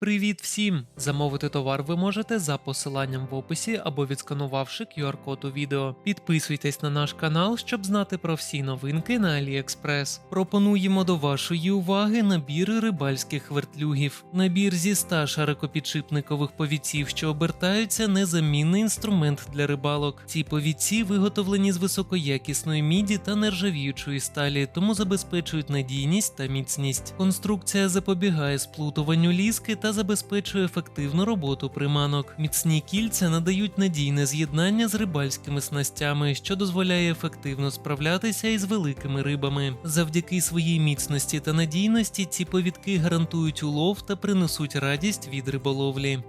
Привіт всім! Замовити товар ви можете за посиланням в описі або відсканувавши QR-код у відео. Підписуйтесь на наш канал, щоб знати про всі новинки на AliExpress. Пропонуємо до вашої уваги набір рибальських вертлюгів. Набір зі 100 шарикопідшипникових повідців, що обертаються, незамінний інструмент для рибалок. Ці повідці виготовлені з високоякісної міді та нержавіючої сталі, тому забезпечують надійність та міцність. Конструкція запобігає сплутуванню ліски та забезпечує ефективну роботу приманок. Міцні кільця надають надійне з'єднання з рибальськими снастями, що дозволяє ефективно справлятися із великими рибами. Завдяки своїй міцності та надійності ці повідки гарантують улов та принесуть радість від риболовлі.